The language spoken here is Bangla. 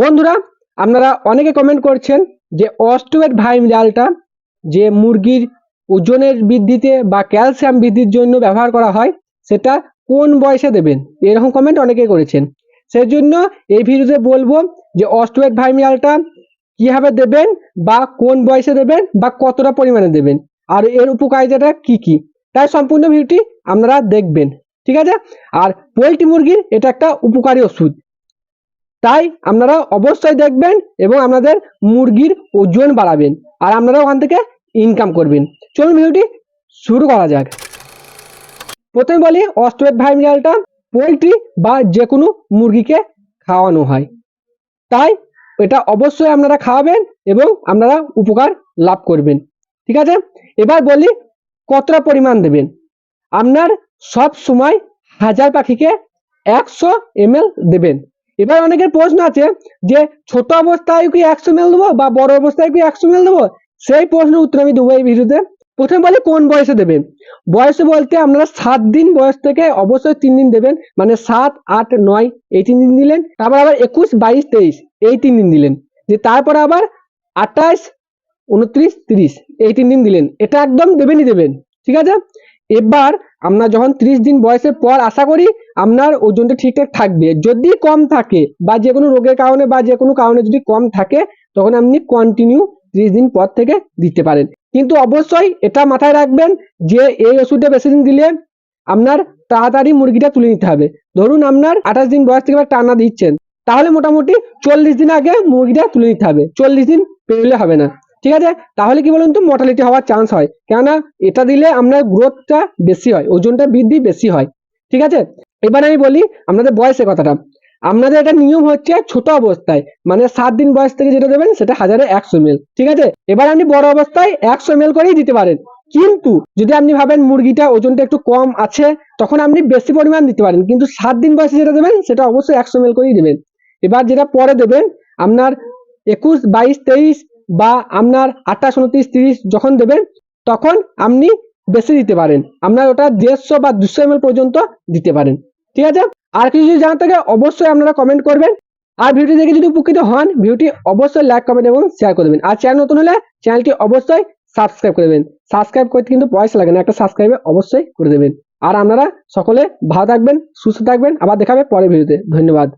বন্ধুরা, আপনারা অনেকে কমেন্ট করছেন যে অস্টোয়েট ভাই মিনারেলটা যে মুরগির ওজনের বৃদ্ধিতে বা ক্যালসিয়াম বৃদ্ধির জন্য ব্যবহার করা হয়, সেটা কোন বয়সে দেবেন? এরকম কমেন্ট অনেকে করেছেন। সেই জন্য এই ভিডিওতে বলব যে অস্টোয়েট ভাই মিনারেলটা কীভাবে দেবেন বা কোন বয়সে দেবেন বা কতটা পরিমাণে দেবেন আর এর উপকারিতাটা কি কি। তাই সম্পূর্ণ ভিডিওটি আপনারা দেখবেন, ঠিক আছে? আর পোলট্রি মুরগির এটা একটা উপকারী ওষুধ। তাই আপনারা অবশ্যই দেখবেন এবং আপনাদের মুরগির ওজন বাড়াবেন আর আপনারা ওখান থেকে ইনকাম করবেন। চলুন ভিডিওটি শুরু করা যাক। প্রথমে বলি অস্ট্রেট ভাই মিনারেলটা পোলট্রি বা যে কোনো মুরগিকে খাওয়ানো হয়। তাই এটা অবশ্যই আপনারা খাওয়াবেন এবং আপনারা উপকার লাভ করবেন। ঠিক আছে? এবার বলি কতটা পরিমাণ দেবেন। আপনার সব সময় হাজার পাখিকে একশো এম দেবেন। এবার অনেকের প্রশ্ন আছে যে ছোট অবস্থায় কি একশো মেল দেবো বা বড় অবস্থায় কি একশো মেল দেবো? সেই প্রশ্নের উত্তর আমি দেবো এই ভিডিওতে। প্রথমে বলি কোন বয়সে দেবেন? বয়সে বলতে আপনারা সাত দিন বয়স থেকে অবশ্যই তিন দিন দেবেন। মানে সাত, আট, নয়, এই তিন দিন দিলেন। তারপর আবার একুশ, বাইশ, তেইশ, এই তিন দিন দিলেন। যে তারপর আবার আঠাশ, উনত্রিশ, তিরিশ, এই তিন দিন দিলেন। এটা একদম দেবেনই দেবেন। ঠিক আছে? এবার আমরা যখন ত্রিশ দিন বয়সের পর আশা করি আপনার ওজনটা ঠিকঠাক থাকবে। যদি কম থাকে বা যে কোনো রোগের কারণে বা যে কোনো কারণে যদি কম থাকে, তখন আপনি কন্টিনিউ ত্রিশ দিন পর থেকে দিতে পারেন। কিন্তু অবশ্যই এটা মাথায় রাখবেন যে এই ওষুধটা বেশি দিন দিলে আপনার তাড়াতাড়ি মুরগিটা তুলে নিতে হবে। ধরুন আপনার আঠাশ দিন বয়স থেকে টানা দিচ্ছেন, তাহলে মোটামুটি চল্লিশ দিন আগে মুরগিটা তুলে নিতে হবে। চল্লিশ দিন পেরোলে হবে না। ঠিক আছে? তাহলে কি বলুন তো মর্টালিটি হওয়ার চান্স হয়। কেননা এটা দিলে আপনার গ্রোথটা বেশি হয়, ওজনটা বৃদ্ধি বেশি হয়। ঠিক আছে? এবার আমি বলি আপনাদের বয়সের কথাটা। আপনাদের এটা নিয়ম হচ্ছে ছোট অবস্থায় মানে সাত দিন বয়স থেকে যেটা দেবেন সেটা হাজারে একশো মেল ঠিক আছে? এবার আপনি বড় অবস্থায় একশো মেল করেই দিতে পারেন। কিন্তু যদি আপনি ভাবেন মুরগিটা ওজনটা একটু কম আছে, তখন আপনি বেশি পরিমাণ দিতে পারেন। কিন্তু সাত দিন বয়সে যেটা দেবেন, সেটা অবশ্যই একশো মেল করেই দেবেন। এবার যেটা পরে দেবেন, আপনার একুশ, বাইশ, তেইশ বা আপনার আঠাশ, উনত্রিশ, তিরিশ যখন দেবেন, তখন আপনি বেশি দিতে পারেন। আপনার ওটা দেড়শো বা দুশো এম পর্যন্ত দিতে পারেন। ঠিক আছে? আর কিছু যদি জানার থাকে, অবশ্যই আপনারা কমেন্ট করবেন। আর ভিডিওটি দেখে যদি উপকৃত হন, ভিডিওটি অবশ্যই লাইক কমেন্ট এবং শেয়ার করে দেবেন। আর চ্যানেল নতুন হলে চ্যানেলটি অবশ্যই সাবস্ক্রাইব করে দেবেন। সাবস্ক্রাইব করতে কিন্তু পয়সা লাগে না, একটা সাবস্ক্রাইবে অবশ্যই করে দেবেন। আর আপনারা সকলে ভালো থাকবেন, সুস্থ থাকবেন। আবার দেখাবে পরের ভিডিওতে। ধন্যবাদ।